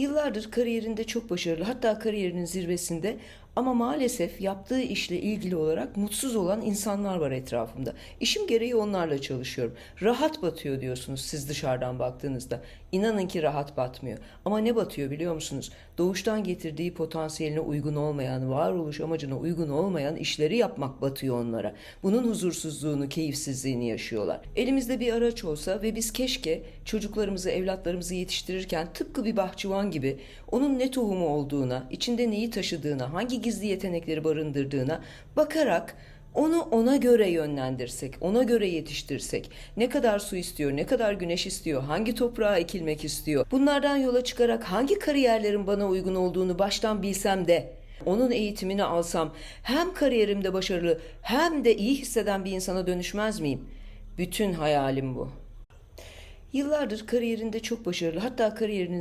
Yıllardır kariyerinde çok başarılı, hatta kariyerinin zirvesinde ama maalesef yaptığı işle ilgili olarak mutsuz olan insanlar var etrafımda. İşim gereği onlarla çalışıyorum. Rahat batıyor diyorsunuz siz dışarıdan baktığınızda. İnanın ki rahat batmıyor. Ama ne batıyor biliyor musunuz? Doğuştan getirdiği potansiyeline uygun olmayan, varoluş amacına uygun olmayan işleri yapmak batıyor onlara. Bunun huzursuzluğunu, keyifsizliğini yaşıyorlar. Elimizde bir araç olsa ve biz keşke çocuklarımızı, evlatlarımızı yetiştirirken tıpkı bir bahçıvan gibi onun ne tohumu olduğuna, içinde neyi taşıdığına, hangi gizli yetenekleri barındırdığına bakarak onu ona göre yönlendirsek, ona göre yetiştirsek, ne kadar su istiyor, ne kadar güneş istiyor, hangi toprağa ekilmek istiyor, bunlardan yola çıkarak hangi kariyerlerin bana uygun olduğunu baştan bilsem de onun eğitimini alsam hem kariyerimde başarılı hem de iyi hisseden bir insana dönüşmez miyim? Bütün hayalim bu. Yıllardır kariyerinde çok başarılı, hatta kariyerinin